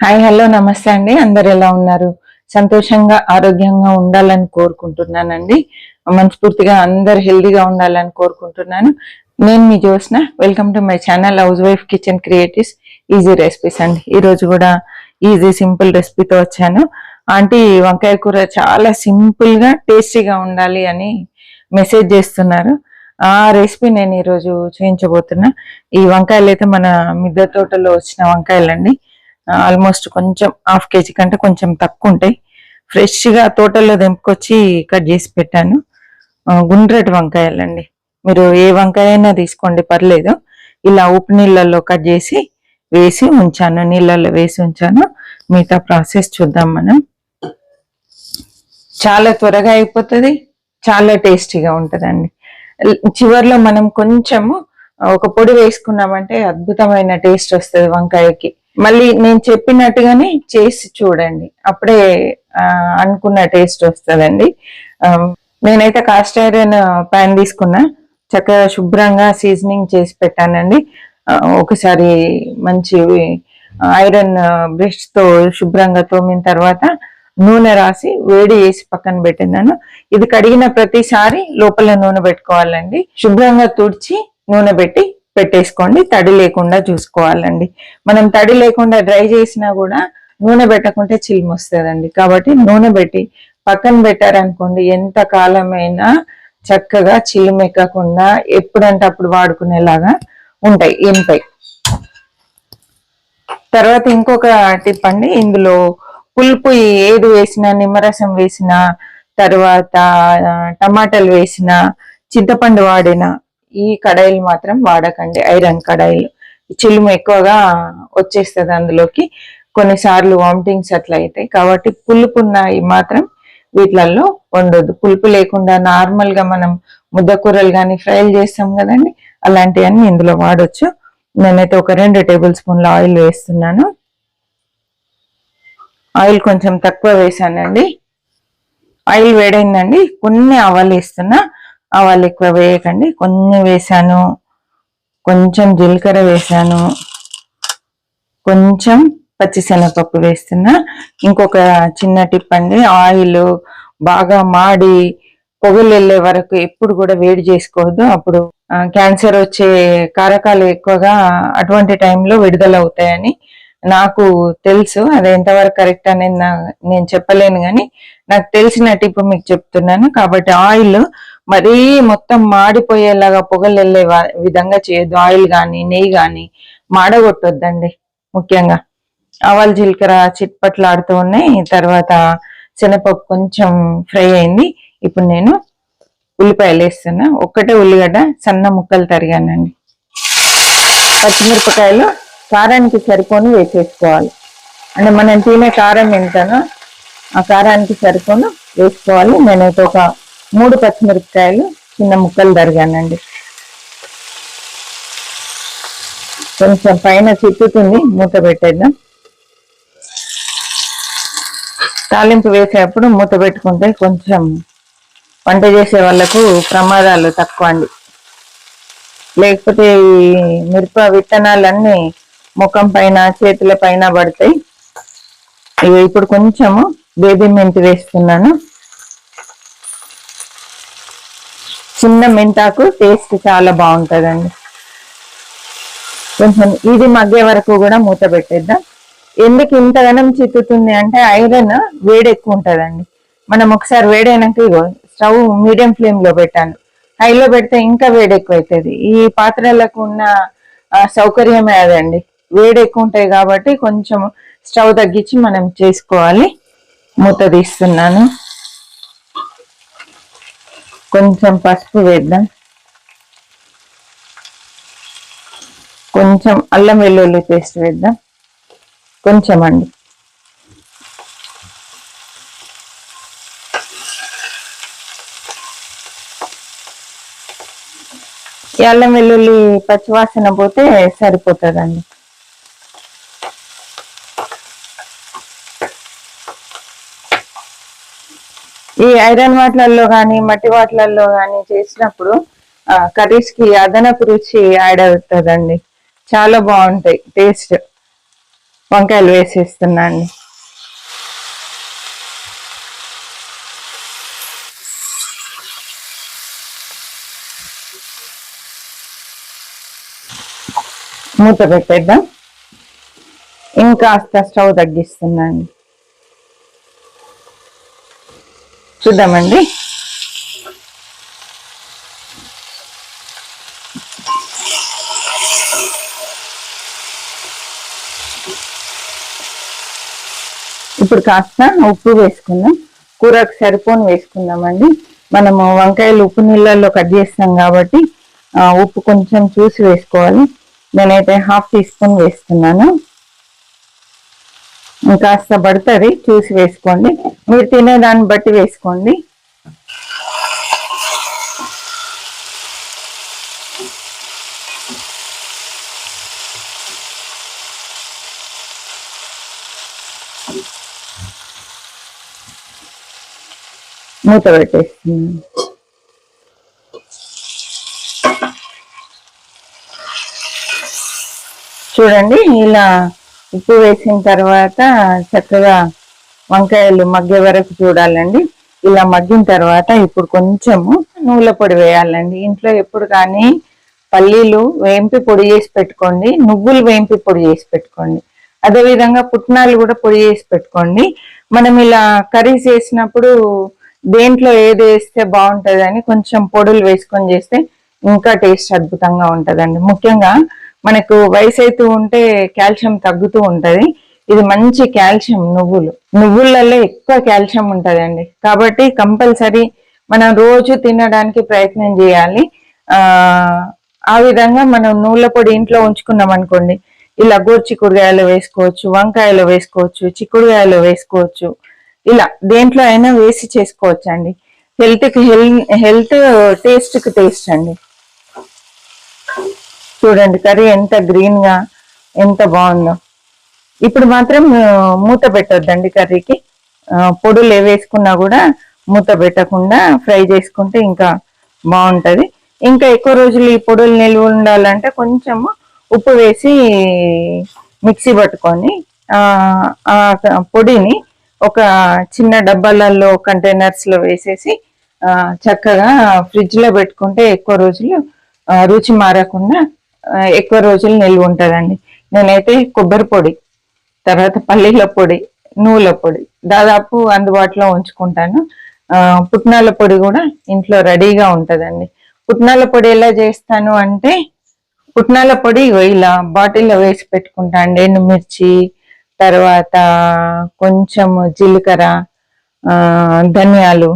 Hi hello నమస్తే అండి. అందరు ఎలా ఉన్నారు? సంతోషంగా ఆరోగ్యంగా ఉండాలని కోరుకుంటున్నానండి. మనస్ఫూర్తిగా అందరు హెల్దీగా ఉండాలని కోరుకుంటున్నాను. నేను మీ Josna welcome to my channel housewife kitchen creatives easy recipes అండి. ఈరోజు కూడా ఈజీ సింపుల్ రెసిపీతో వచ్చాను. ఆంటీ వంకాయ కూర చాలా సింపుల్గా టేస్టీగా ఉండాలి అని మెసేజ్ చేస్తున్నారు. ఆ రెసిపీ నేను ఈరోజు చేయించబోతున్నా. ఈ వంకాయలు అయితే మన మిద్దె తోటలో వచ్చిన వంకాయలండి. ఆల్మోస్ట్ కొంచెం హాఫ్ కేజీ కంటే కొంచెం తక్కువ ఉంటాయి. ఫ్రెష్గా తోటల్లో తెంపుకొచ్చి కట్ చేసి పెట్టాను. గుండ్రటి వంకాయలండి. మీరు ఏ వంకాయ అయినా తీసుకోండి పర్లేదు. ఇలా ఉప్పు నీళ్ళల్లో కట్ చేసి వేసి ఉంచాను నీళ్ళల్లో వేసి ఉంచాను. మిగతా ప్రాసెస్ చూద్దాం మనం. చాలా త్వరగా అయిపోతుంది చాలా టేస్టీగా ఉంటుందండి. చివర్లో మనం కొంచెము ఒక పొడి వేసుకున్నామంటే అద్భుతమైన టేస్ట్ వస్తుంది వంకాయకి. మళ్ళీ నేను చెప్పినట్టుగానే చేసి చూడండి. అప్పుడే అనుకున్న టేస్ట్ వస్తుందండి. నేనైతే కాస్ట్ ఐరన్ ప్యాన్ తీసుకున్నా. చక్కగా శుభ్రంగా సీజనింగ్ చేసి పెట్టానండి. ఒకసారి మంచి ఐరన్ బ్రష్తో శుభ్రంగా తోమిన తర్వాత నూనె రాసి వేడి చేసి పక్కన పెట్టినాను ఇది కడిగిన ప్రతిసారి లోపల నూనె పెట్టుకోవాలండి. శుభ్రంగా తుడిచి నూనె పెట్టి పెట్టేసుకోండి తడి లేకుండా చూసుకోవాలండి. మనం తడి లేకుండా డ్రై చేసినా కూడా నూనె పెట్టకుంటే చిల్మ్ వస్తుందండి కాబట్టి నూనె పెట్టి పక్కన పెట్టారనుకోండి ఎంత కాలమైనా చక్కగా చిల్లుము ఎక్కకుండా ఎప్పుడంటే అప్పుడు వాడుకునేలాగా ఉంటాయి ఎంపై తర్వాత ఇంకొక టిప్ అండి ఇందులో పులుపు ఏది వేసినా నిమ్మరసం వేసినా తర్వాత టమాటాలు వేసిన చింతపండు వాడిన ఈ కడాయిలు మాత్రం వాడకండి. ఐరన్ కడాయిలు. చిలుము ఎక్కువగా వచ్చేస్తుంది అందులోకి. కొన్నిసార్లు వామిటింగ్స్ అట్లా అవుతాయి కాబట్టి పులుపున్నాయి మాత్రం వీటిలలో వండొద్దు. పులుపు లేకుండా నార్మల్గా మనం ముద్దకూరలు కానీ ఫ్రైలు చేస్తాం కదండి అలాంటివన్నీ ఇందులో వాడచ్చు. నేనైతే ఒక రెండు టేబుల్ స్పూన్ల ఆయిల్ వేస్తున్నాను. ఆయిల్ కొంచెం తక్కువ వేసానండి ఆయిల్ వేడైందండి. కొన్ని ఆవాలు వేస్తున్నా. ఆవాలు ఎక్కువ వేయకండి. కొన్ని వేసాను కొంచెం జీలకర్ర వేసాను కొంచెం పచ్చిశనగపప్పు వేస్తున్నా. ఇంకొక చిన్న టిప్ అండి. ఆయిల్ బాగా మాడి పొగలు వెళ్ళే వరకు ఎప్పుడు కూడా వేడి చేసుకోవద్దు. అప్పుడు క్యాన్సర్ వచ్చే కారకాలు ఎక్కువగా అటువంటి టైంలో విడుదల అవుతాయని నాకు తెలుసు. అది ఎంతవరకు కరెక్ట్ అనేది నా- నేను చెప్పలేను కానీ నాకు తెలిసిన టిప్ మీకు చెప్తున్నాను. కాబట్టి ఆయిల్ మరీ మొత్తం మాడిపోయేలాగా పొగలు వెళ్ళే విధంగా చేయొద్దు. ఆయిల్ కానీ నెయ్యి కానీ మాడగొట్టొద్దండి ముఖ్యంగా. ఆవాలు జీలకర్ర చిట్పట్లాడుతూ ఉన్నాయి. తర్వాత శనగపప్పు కొంచెం ఫ్రై అయింది. ఇప్పుడు నేను ఉల్లిపాయలు వేస్తున్నా. ఒక్కటే ఉల్లిగడ్డ సన్న ముక్కలు తరిగానండి. పచ్చిమిరపకాయలు కారానికి సరిపోను వేసేసుకోవాలి. అంటే మనం తినే కారం ఎంతనో ఆ కారానికి సరిపోను వేసుకోవాలి. నేనైతే ఒక మూడు పచ్చిమిరపకాయలు చిన్న ముక్కలు తరిగానండి. కొంచెం పైన చిక్కుతుంది మూత పెట్టేద్దాం. తాలింపు వేసేటప్పుడు మూత పెట్టుకుంటే కొంచెం వంట చేసే వాళ్ళకు ప్రమాదాలు తక్కువ అండి. లేకపోతే ఈ మిరప విత్తనాలన్నీ ముఖం పైన చేతుల పైన పడతాయి. ఇవి ఇప్పుడు కొంచెము బేబీ మెంతి వేస్తున్నాను. చిన్న మెంతాకు టేస్ట్ చాలా బాగుంటుందండి. కొంచెం ఇది మగ్గే వరకు కూడా మూత పెట్టేద్దాం. ఎందుకు ఇంతగానం చిత్తుతుంది అంటే ఐరన్ వేడి ఎక్కువ ఉంటుందండి. మనం ఒకసారి వేడైనాక ఇగో స్టవ్ మీడియం ఫ్లేమ్లో పెట్టాను హైలో పెడితే ఇంకా వేడి ఎక్కువ అవుతుంది ఈ పాత్రలకు ఉన్న సౌకర్యమే అదండి. వేడి ఎక్కువ ఉంటాయి కాబట్టి కొంచెం స్టవ్ తగ్గించి మనం చేసుకోవాలి. మూత తీస్తున్నాను. కొంచెం పసుపు వేద్దాం. కొంచెం అల్లం వెల్లుల్లి పేస్ట్ వేద్దాం. కొంచెం అండి. ఈ అల్లం వెల్లుల్లి పచ్చివాసన పోతే సరిపోతుందండి. ఈ ఐరన్ వాట్లల్లో కానీ మట్టి వాట్లల్లో కానీ చేసినప్పుడు కర్రీస్కి అదనపు రుచి యాడ్ అవుతుందండి. చాలా బాగుంటాయి. టేస్ట్. వంకాయలు వేసేస్తున్నా అండి. మూత పెట్టేద్దాం. ఇంకాస్త స్టవ్ తగ్గిస్తున్నాను చూద్దామండి. ఇప్పుడు కాస్త ఉప్పు వేసుకుందాం. కూరకు సరిపోని వేసుకుందామండి. మనము వంకాయలు ఉప్పు నీళ్ళల్లో కట్ చేస్తాం కాబట్టి ఉప్పు కొంచెం చూసి వేసుకోవాలి. నేనైతే హాఫ్ టీ స్పూన్ వేస్తున్నాను. ఇంకాస్త పడుతుంది చూసి వేసుకోండి. మీరు తినే దాన్ని బట్టి వేసుకోండి. మూత పెట్టేస్తున్నాను. చూడండి ఇలా ఉప్పు వేసిన తర్వాత చక్కగా వంకాయలు మగ్గే వరకు చూడాలండి. ఇలా మగ్గిన తర్వాత ఇప్పుడు కొంచెము నువ్వుల పొడి వేయాలండి. ఇంట్లో ఎప్పుడు కానీ పల్లీలు వేంపి పొడి చేసి పెట్టుకోండి. నువ్వులు వేంపి పొడి చేసి పెట్టుకోండి. అదే విధంగా పుట్నాలు కూడా పొడి చేసి పెట్టుకోండి. మనం ఇలా కర్రీస్ చేసినప్పుడు దేంట్లో ఏది వేస్తే బాగుంటుంది అని కొంచెం పొడులు వేసుకొని చేస్తే ఇంకా టేస్ట్ అద్భుతంగా ఉంటుందండి. ముఖ్యంగా మనకు వయసు అవుతూ ఉంటే కాల్షియం తగ్గుతూ ఉంటది. ఇది మంచి కాల్షియం నువ్వులు. నువ్వులలో ఎక్కువ కాల్షియం ఉంటదండి. కాబట్టి కంపల్సరీ మనం రోజు తినడానికి ప్రయత్నం చేయాలి. ఆ ఆ విధంగా మనం నూనె పొడి ఇంట్లో ఉంచుకున్నాం అనుకోండి. ఇలా గోర్చిక్కుడుగాయలు వేసుకోవచ్చు వంకాయలు వేసుకోవచ్చు చిక్కుడుగాయలు వేసుకోవచ్చు. ఇలా దేంట్లో అయినా వేసి చేసుకోవచ్చు అండి హెల్త్ హెల్ హెల్త్ టేస్ట్కి టేస్ట్ అండి. చూడండి కర్రీ ఎంత గ్రీన్గా ఎంత బాగుందో. ఇప్పుడు మాత్రం మూత పెట్టొద్దండి కర్రీకి. పొడులు ఏవేసుకున్నా వేసుకున్నా కూడా మూత పెట్టకుండా ఫ్రై చేసుకుంటే ఇంకా బాగుంటుంది. ఇంకా ఎక్కువ రోజులు ఈ పొడులు నిల్వ ఉండాలంటే కొంచెము ఉప్పు వేసి మిక్సీ పట్టుకొని ఆ పొడిని ఒక చిన్న డబ్బాలలో కంటైనర్స్లో వేసేసి చక్కగా ఫ్రిడ్జ్లో పెట్టుకుంటే ఎక్కువ రోజులు రుచి మారకుండా ఎక్కువ రోజులు నిల్వ ఉంటుందండి. నేనైతే కొబ్బరి పొడి తర్వాత పల్లీల పొడి నువ్వుల పొడి దాదాపు అందుబాటులో ఉంచుకుంటాను. పుట్నాల పొడి కూడా ఇంట్లో రెడీగా ఉంటుందండి. పుట్నాల పొడి ఎలా చేస్తాను అంటే పుట్నాల పొడి ఇలా బాటిల్లో వేసి పెట్టుకుంటా అండి. ఎండుమిర్చి తర్వాత కొంచెం జీలకర్ర ధనియాలు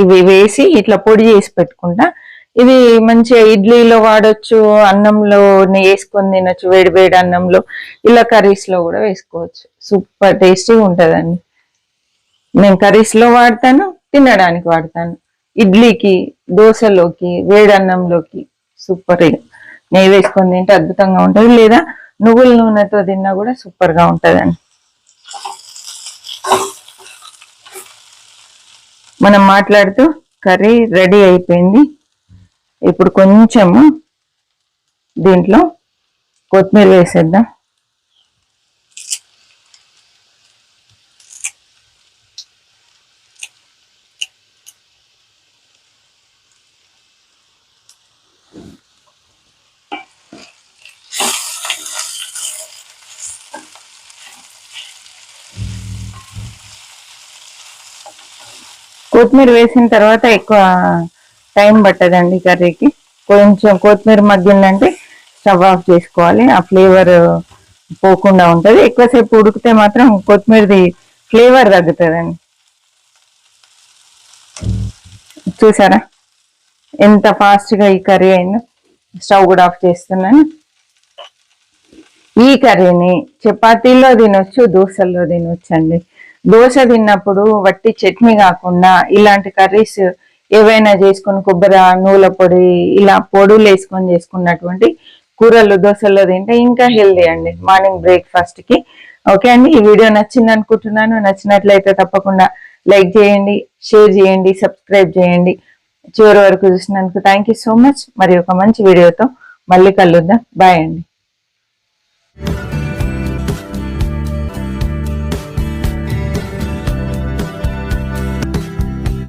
ఇవి వేసి ఇట్లా పొడి చేసి పెట్టుకుంటా. ఇది మంచిగా ఇడ్లీలో వాడచ్చు అన్నంలో వేసుకొని తినొచ్చు వేడి వేడి అన్నంలో. ఇలా కర్రీస్లో కూడా వేసుకోవచ్చు. సూపర్ టేస్టీగా ఉంటుందండి. నేను కర్రీస్లో వాడతాను తినడానికి వాడతాను. ఇడ్లీకి దోశలోకి వేడి అన్నంలోకి సూపర్ నెయ్యి వేసుకొని తింటే అద్భుతంగా ఉంటుంది. లేదా నువ్వుల నూనెతో తిన్నా కూడా సూపర్గా ఉంటుందండి. మనం మాట్లాడుతూ కర్రీ రెడీ అయిపోయింది. ఇప్పుడు కొంచెము దీంట్లో కొత్తిమీర వేసేద్దాం. కొత్తిమీర వేసిన తర్వాత ఎక్కువ టైం పట్టదండి కర్రీకి. కొంచెం కొత్తిమీర మగ్గిందంటే స్టవ్ ఆఫ్ చేసుకోవాలి. ఆ ఫ్లేవర్ పోకుండా ఉంటుంది. ఎక్కువసేపు ఉడికితే మాత్రం కొత్తిమీరది ఫ్లేవర్ తగ్గుతుందండి. చూసారా? ఎంత ఫాస్ట్గా ఈ కర్రీ అయిందో. స్టవ్ కూడా ఆఫ్ చేస్తున్నాను. ఈ కర్రీని చపాతీలో తినొచ్చు దోశల్లో తినొచ్చు అండి దోశ తిన్నప్పుడు వట్టి చట్నీ కాకుండా ఇలాంటి కర్రీస్ ఏవైనా చేసుకొని కొబ్బరి నూల పొడి ఇలా పొడులు వేసుకొని చేసుకున్నటువంటి కూరలు దోశల్లో తింటే ఇంకా హెల్దీ అండి. మార్నింగ్ బ్రేక్ఫాస్ట్కి. ఓకే అండి ఈ వీడియో నచ్చింది అనుకుంటున్నాను. నచ్చినట్లయితే తప్పకుండా లైక్ చేయండి షేర్ చేయండి సబ్స్క్రైబ్ చేయండి. చివరి వరకు చూసినందుకు థ్యాంక్ యూ సో మచ్ మరి ఒక మంచి వీడియోతో మళ్ళీ కలుద్దాం. బాయ్ అండి.